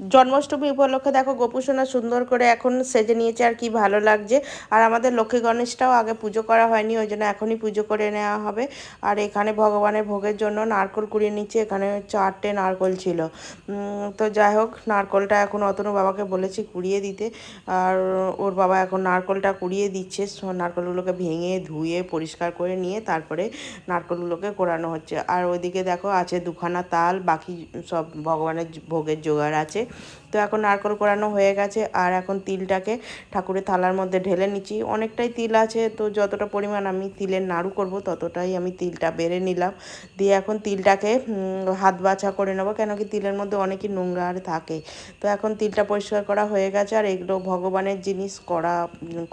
জন্মাষ্টমী উপলক্ষে দেখো গোপুসোনা সুন্দর করে এখন সেজে নিয়েছে আর কি ভালো লাগছে। আর আমাদের লক্ষ্মী গণেশটাও আগে পুজো করা হয়নি, ওই জন্য এখনই পুজো করে নেওয়া হবে। আর এখানে ভগবানের ভোগের জন্য নারকল কুড়িয়ে নিচ্ছে, এখানে চারটে নারকল ছিল। তো যাই হোক, নারকলটা এখন অতনু বাবাকে বলেছি কুড়িয়ে দিতে। আর ওর বাবা এখন নারকলটা কুড়িয়ে দিচ্ছে নারকলগুলোকে ভেঙে, ধুয়ে, পরিষ্কার করে নিয়ে তারপরে নারকলগুলোকে কোরানো হচ্ছে। আর ওইদিকে দেখো আছে দুখানা তাল, বাকি সব ভগবানের ভোগের জোগাড় আছে। তো এখন নারকল কোরানো হয়ে গেছে আর এখন তিলটাকে ঠাকুরের থালার মধ্যে ঢেলে নিচ্ছি। অনেকটাই তিল আছে, তো যতটা পরিমাণ আমি তিলের নাড়ু করব ততটাই আমি তিলটা বেড়ে নিলাম। দিয়ে এখন তিলটাকে হাত বাছা করে নেব, কেন কি তিলের মধ্যে অনেকই নোংরা আর থাকে। তো এখন তিলটা পরিষ্কার করা হয়ে গেছে আর এগুলো ভগবানের জিনিস করা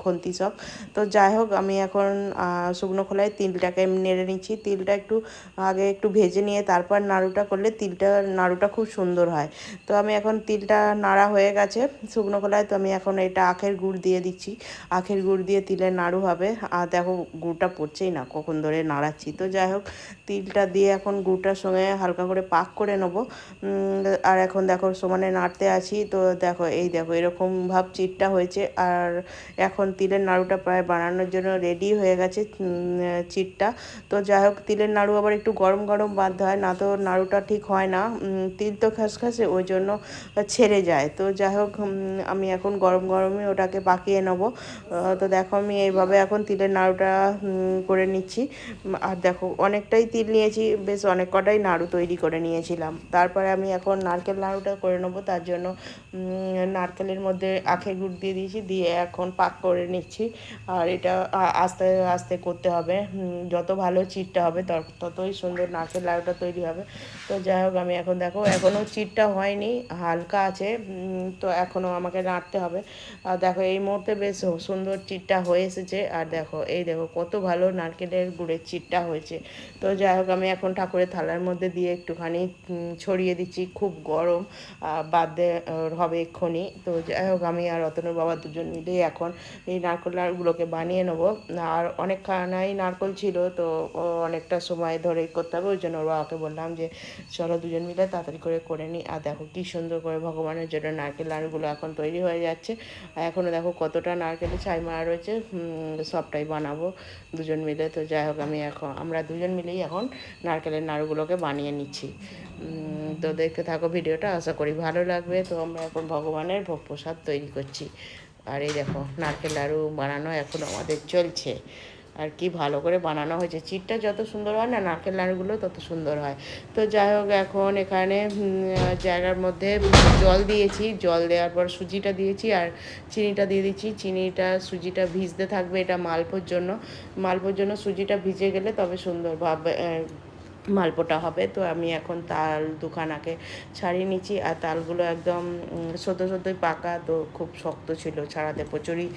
খন্তি সব। তো যাই হোক, আমি এখন শুকনো খোলায় তিলটাকে নেড়ে নিচ্ছি। তিলটা একটু আগে একটু ভেজে নিয়ে তারপর নাড়ুটা করলে তিলটা, নাড়ুটা খুব সুন্দর হয়। তো আমি এখন তিলটা নাড়া হয়ে গেছে। শুকনো খোলায় তো আমি এখন এটা আখের গুড় দিয়ে দিচ্ছি। আখের গুড় দিয়ে তিলের নাড়ু হবে। আর দেখো গুড়টা পড়ছেই না, কখন ধরে নাড়াচ্ছি। তো যাই হোক, তিলটা দিয়ে এখন গুড়টার সঙ্গে হালকা করে পাক করে নেব। আর এখন দেখো সমানে নাড়তে আছি। তো দেখো, এই দেখো এরকম ভাব চিটটা হয়েছে। আর এখন তিলের নাড়ুটা প্রায় বানানোর জন্য রেডি হয়ে গেছে চিটটা। তো যাই হোক, তিলের নাড়ু আবার একটু গরম গরম বাঁধতে হয়। না তো নাড়ুটা ঠিক হয় না। তিল তো খাসখাসে, ওই জন্য ছেড়ে যায়। তো যাই হোক আমি এখন গরম গরমে ওটাকে পাকিয়ে নেব। তো দেখো আমি এইভাবে এখন তিলের নাড়ুটা করে নিচ্ছি। আর দেখো অনেকটাই তিল নিয়েছি, বেশ অনেক কটাই নাড়ু তৈরি করে নিয়েছিলাম। তারপরে আমি এখন নারকেল নাড়ুটা করে নেব, তার জন্য নারকেলের মধ্যে আখের গুড় দিয়ে দিয়েছি, দিয়ে এখন পাক করে নিচ্ছি। আর এটা আস্তে আস্তে করতে হবে। যত ভালো চিটটা হবে তত- ততই সুন্দর নারকেল লাড়ুটা তৈরি হবে। তো যাই হোক, আমি এখন দেখো এখনও চিটটা হয়নি। হালকা আছে তো এখনও আমাকে নাড়তে হবে। আর দেখো, এই মুহূর্তে বেশ সুন্দর চিটটা হয়ে এসেছে। আর দেখো, এই দেখো, কত ভালো নারকেলের গুড়ের চিটটা হয়েছে। তো যাই হোক, আমি এখন ঠাকুরের থালার মধ্যে দিয়ে একটুখানি ছড়িয়ে দিচ্ছি, খুব গরম বাদে হবে এক্ষুনি। তো যাই হোক, আমি আর রতনুর বাবা দুজন মিলেই এখন এই নারকেল নাড়ুগুলোকে বানিয়ে নেব। আর অনেকখানাই নারকেল ছিল, তো অনেকটা সময় ধরে করতে হবে। ওই জন্য ওর বাবাকে বললাম যে, চলো দুজন মিলে তাড়াতাড়ি করে করে নিই। আর দেখো, কি সুন্দর করে ভগবানের জন্য নারকেল নাড়ুগুলো এখন তৈরি হয়ে যাচ্ছে। আর এখনও দেখো কতটা নারকেলের ছাই মারা রয়েছে। সবটাই বানাবো দুজন মিলে। তো যাই হোক, আমি এখন, আমরা দুজন মিলেই এখন নারকেলের নাড়ুগুলোকে বানিয়ে নিচ্ছি। তো দেখতে থাকো ভিডিওটা, আশা করি ভালো লাগবে। তো আমরা এখন ভগবানের ভোগ প্রসাদ তৈরি করছি। আর এই দেখো, নারকেল নাড়ু বানানো এখন আমাদের চলছে। আর কি ভালো করে বানানো হয়েছে। চিটটা যত সুন্দর হয় না, নারকেল নাড়ুগুলো তত সুন্দর হয়। তো যাই হোক, এখন এখানে জায়গার মধ্যে জল দিয়েছি। জল দেওয়ার পর সুজিটা দিয়েছি আর চিনিটা দিয়ে দিচ্ছি। চিনিটা, সুজিটা ভিজতে থাকবে এটা মালপোর জন্য। মালপোর জন্য সুজিটা ভিজে গেলে তবে সুন্দর ভাব মালপোটা হবে। তো আমি এখন তাল দুখানাকে ছাড়িয়ে নিচ্ছি আর তালগুলো একদম সদ্য সদ্যই পাকা তো খুব শক্ত ছিল, ছাড়াতে প্রচুরই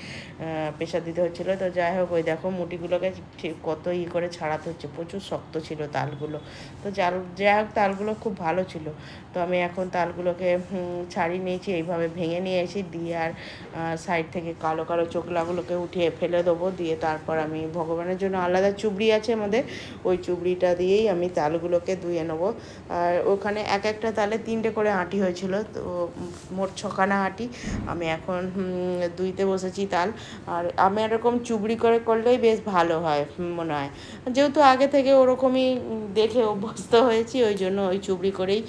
প্রেশার দিতে হচ্ছিল। তো যাই হোক, ওই দেখো মুটিগুলোকে ঠিক কত ই করে ছাড়াতে হচ্ছে, প্রচুর শক্ত ছিল তালগুলো। তো জাল যাই হোক, তালগুলো খুব ভালো ছিল। তো আমি এখন তালগুলোকে ছাড়িয়ে নিয়েছি, এইভাবে ভেঙে নিয়ে এসে দিয়ে আর সাইড থেকে কালো কালো চোখলাগুলোকে উঠিয়ে ফেলে দেবো। দিয়ে তারপর আমি ভগবানের জন্য আলাদা চুবড়ি আছে আমাদের, ওই চুবড়িটা দিয়েই আমি তালগুলোকে ধুয়ে নেব। আর ওখানে এক একটা তালে তিনটে করে আঁটি হয়েছিল। তো মোট ছখানা আঁটি। আমি এখন দুইতে বসেছি তাল। আর আমি এরকম চুবড়ি করে করলেই বেশ ভালো হয়, মনে হয়। যেহেতু আগে থেকে ওরকমই দেখে অভ্যস্ত হয়েছি, ওই জন্য ওই চুবড়ি করেই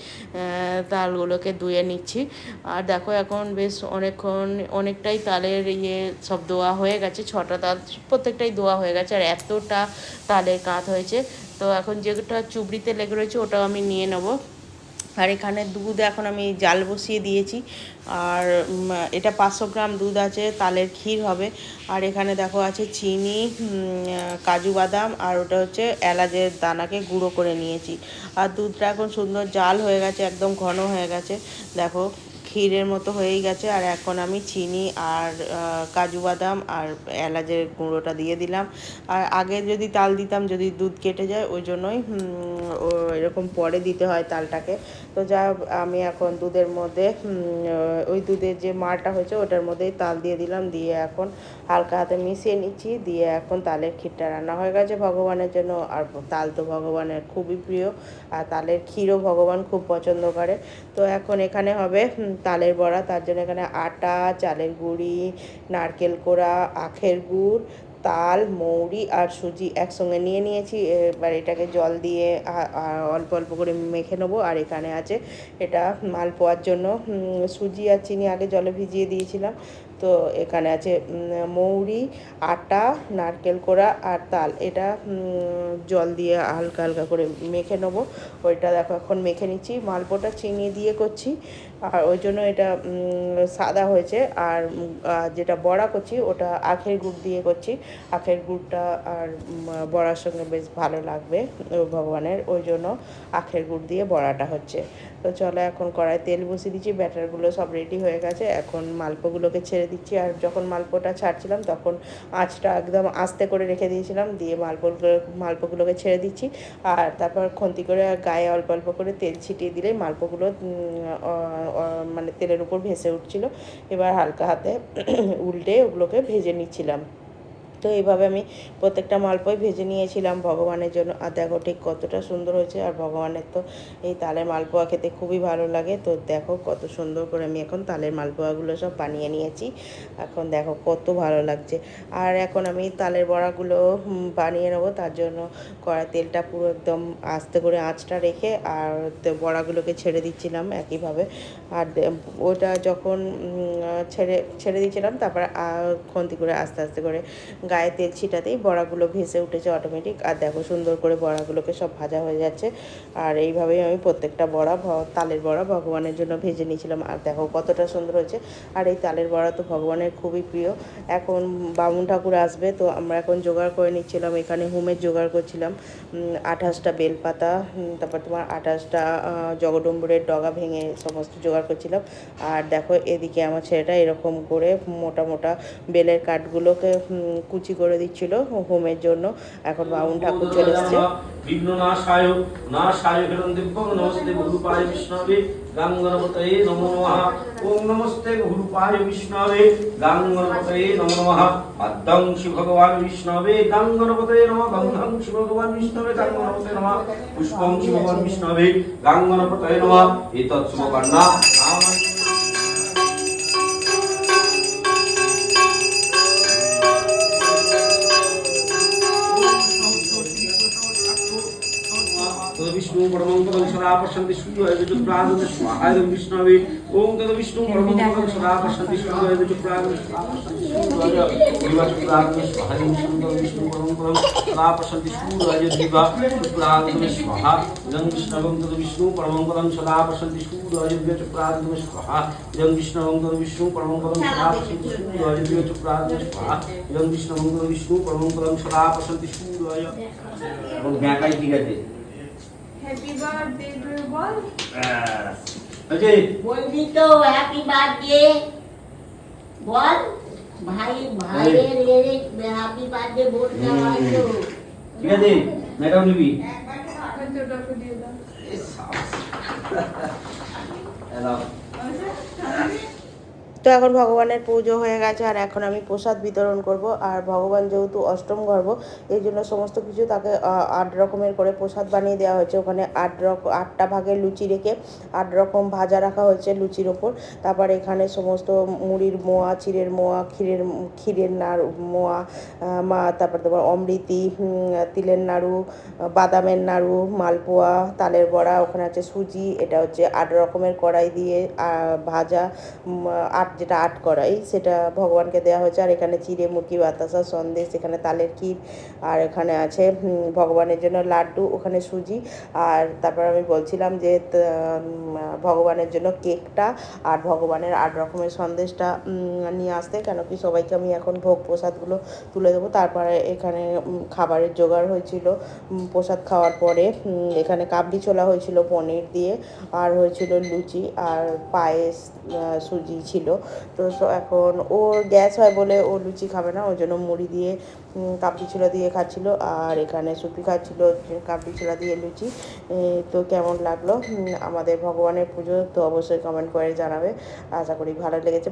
তালগুলোকে ধুয়ে নিচ্ছি। আর দেখো এখন বেশ অনেকক্ষণ, অনেকটাই তালের ইয়ে সব দোয়া হয়ে গেছে, ছটা তাল, প্রত্যেকটাই দোয়া হয়ে গেছে। আর এতটা তালের কাঁধ হয়েছে তো এখন যেটা চুবড়িতে লেগে রয়েছে, ওটাও আমি নিয়ে নেব। আর এখানে দুধ এখন আমি জাল বসিয়ে দিয়েছি। আর এটা পাঁচশো গ্রাম দুধ আছে, তালের ক্ষীর হবে। আর এখানে দেখো আছে চিনি কাজু বাদাম, আর ওটা হচ্ছে এলাচের দানাকে গুঁড়ো করে নিয়েছি। আর দুধটা এখন সুন্দর জাল হয়ে গেছে, একদম ঘন হয়ে গেছে। দেখো ক্ষীরের মতো হয়েই গেছে। আর এখন আমি চিনি আর কাজু বাদাম আর এলাচের গুঁড়োটা দিয়ে দিলাম। আর আগে যদি তাল দিতাম, যদি দুধ কেটে যায়, ওই জন্যই এরকম পরে দিতে হয় তালটাকে। তো যা আমি এখন দুধের মধ্যে ওই দুধের যে মারটা হয়েছে, ওটার মধ্যেই তাল দিয়ে দিলাম। দিয়ে এখন হালকা হাতে মিশিয়ে নিচ্ছি। দিয়ে এখন তালের ক্ষীরটা রান্না হয়ে গেছে ভগবানের জন্য। আর তাল তো ভগবানের খুবই প্রিয়। আর তালের ক্ষীরও ভগবান খুব পছন্দ করে। তো এখন এখানে হবে তালের বড়া, তার জন্য এখানে আটা, চালের গুঁড়ি, নারকেল কোড়া, আখের গুড়, তাল, মৌরি আর সুজি একসঙ্গে নিয়ে নিয়েছি। এবার এটাকে জল দিয়ে অল্প অল্প করে মেখে নেব। আর এখানে আছে এটা মালপোয়ার জন্য। সুজি আর চিনি আগে জলে ভিজিয়ে দিয়েছিলাম। তো এখানে আছে মৌরি, আটা, নারকেল কোড়া আর তাল। এটা জল দিয়ে হালকা হালকা করে মেখে নেব। ওইটা দেখো, এখন মেখে নিচ্ছি। মালপোটা চিনি দিয়ে করছি। আর ওই জন্য এটা সাদা হয়েছে। আর যেটা বড়া করছি, ওটা আখের গুড় দিয়ে করছি। আখের গুড়টা আর বড়ার সঙ্গে বেশ ভালো লাগবে ভগবানের। ওই জন্য আখের গুড় দিয়ে বড়াটা হচ্ছে। তো চলো এখন কড়াই তেল বসিয়ে দিচ্ছি, ব্যাটারগুলো সব রেডি হয়ে গেছে। এখন মালপোগুলোকে ছেড়ে দিচ্ছি, আর যখন মালপোটা ছাড়ছিলাম তখন আঁচটা একদম আস্তে করে রেখে দিয়েছিলাম, দিয়ে মালপোগুলো, মালপোগুলোকে ছেড়ে দিচ্ছি। আর তারপর খন্তি করে গায়ে অল্প অল্প করে তেল ছিটিয়ে দিলেই মালপোগুলো মানে তেলের উপর ভেসে উঠছিল। এবার হালকা হাতে উল্টে ওগুলোকে ভেজে নিচ্ছিলাম। তো এইভাবে আমি প্রত্যেকটা মালপোই ভেজে নিয়েছিলাম ভগবানের জন্য। আর দেখো ঠিক কতটা সুন্দর হয়েছে। আর ভগবানের তো এই তালের মালপোয়া খেতে খুবই ভালো লাগে। তো দেখো কত সুন্দর করে আমি এখন তালের মালপোয়াগুলো সব বানিয়ে নিয়েছি। এখন দেখো কত ভালো লাগছে। আর এখন আমি তালের বড়াগুলো বানিয়ে নেব। তার জন্য কড়াই তেলটা পুরো একদম আস্তে করে আঁচটা রেখে আর বড়াগুলোকে ছেড়ে দিচ্ছিলাম একইভাবে। আর ওটা যখন ছেড়ে ছেড়ে দিয়েছিলাম তারপর খন্তি করে আস্তে আস্তে করে গায়ে তেল ছিটাতেই বড়াগুলো ভেসে উঠেছে অটোমেটিক আর দেখো সুন্দর করে বড়াগুলোকে সব ভাজা হয়ে যাচ্ছে। আর এইভাবেই আমি প্রত্যেকটা বড়া তালের বড়া ভগবানের জন্য ভেজে নিয়েছিলাম। আর দেখো কতটা সুন্দর হয়েছে। আর এই তালের বড়া তো ভগবানের খুবই প্রিয়। এখন বামুন ঠাকুর আসবে, তো আমরা এখন জোগাড় করে নিচ্ছিলাম। এখানে হোমের জোগাড় করছিলাম। আঠাশটা বেলপাতা তারপর তোমার আঠাশটা জগডম্বুরের ডগা ভেঙে সমস্ত জোগাড় করছিলাম। আর দেখো এদিকে আমার ছেলেটা এরকম করে মোটা মোটা বেলের কাঠগুলোকে কুচি করে দিচ্ছিল হোমের জন্য। এখন বামুন ঠাকুর চলে এসছে। দিব্যং নমস্তে গুরুপায় বিষ্ণবে গাং গণপতয়ে নমো নমঃ। ওম নমস্তে গুরুপায় বিষ্ণবে গাং গণপতয়ে নমো নমঃ। আদ্যং শ্রী ভগবান বিষ্ণবে গাং গণপতয়ে নমঃ গন্ধং শ্রী ভগবান বিষ্ণবে গাং গণপতয়ে নমঃ। পুষ্পং শ্রী ভগবান বিষ্ণবে গাং গণপতয়ে নমঃ। এতৎ শুভকর্ণা Thank you विष्णु परमं पदं सदा पश्यन्ति सूर्य विजुप्रादं स्वाहाय विष्णवे ओम तद विष्णु परमं पदं सदा पश्यन्ति सूर्य विजुप्रादं स्वाहाय विष्णु परमं पदं सदा पश्यन्ति सूर्य विजुप्रादं स्वाहा इदं विष्णवं तद विष्णु परमं पदं सदा पश्यन्ति सूर्य विजुप्रादं स्वाहा इदं विष्णवं तद विष्णु परमं पदं सदा पश्यन्ति सूर्य विजुप्रादं स्वाहा इदं विष्णवं तद विष्णु परमं पदं सदा पश्यन्ति सूर्य এবং ব্যাকাই ঠিক আছে হ্যাপি বার্থডে টু ইউ বল আছে বলছি তো হ্যাপি বার্থডে বল ভাই ভাইয়ের হ্যাপি বার্থডে বলতে হয় তো ঠিক আছে ম্যাডাম নিবি পঞ্চটাকে দিয়ে দাও এলাও তো এখন ভগবানের পুজো হয়ে গেছে আর এখন আমি প্রসাদ বিতরণ করব আর ভগবান যেহেতু অষ্টম গর্ভ, এই জন্য সমস্ত কিছু তাকে আট রকমের করে প্রসাদ বানিয়ে দেওয়া হয়েছে। ওখানে আট রকম আটটা ভাগে লুচি রেখে আট রকম ভাজা রাখা হয়েছে লুচির ওপর। তারপর এখানে সমস্ত মুড়ির মোয়া, চিড়ের মোয়া, ক্ষীরের ক্ষীরের নাড়ু, মোয়া মা, তারপর তোমার অমৃতি তিলের নাড়ু বাদামের নাড়ু, মালপোয়া, তালের বড়া, ওখানে আছে সুজি, এটা হচ্ছে আট রকমের কড়াই দিয়ে ভাজা আট যেটা আট কড়াই সেটা ভগবানকে দেওয়া হয়েছে। আর এখানে চিড়ে মুরগি, বাতাসা, সন্দেশ, এখানে তালের ক্ষীর, আর এখানে আছে ভগবানের জন্য লাড্ডু, ওখানে সুজি। আর তারপর আমি বলছিলাম যে ভগবানের জন্য কেকটা আর ভগবানের আট রকমের সন্দেশটা নিয়ে আসতে। কেন কি সবাইকে আমি এখন ভোগ প্রসাদগুলো তুলে দেবো। তারপরে এখানে খাবারের জোগাড় হয়েছিল প্রসাদ খাওয়ার পরে এখানে কাবলি ছোলা হয়েছিল পনির দিয়ে, আর হয়েছিল লুচি, আর পায়েস সুজি ছিল। তো এখন ওর গ্যাস হয় বলে ও লুচি খাবে না ওই জন্য মুড়ি দিয়ে কাপড়ি ছোলা দিয়ে খাচ্ছিল। আর এখানে সুপি খাচ্ছিল কাপড়ি ছোলা দিয়ে লুচি। তো কেমন লাগল? আমাদের ভগবানের পুজো, তো অবশ্যই কমেন্ট করে জানাবে। আশা করি ভালো লেগেছে।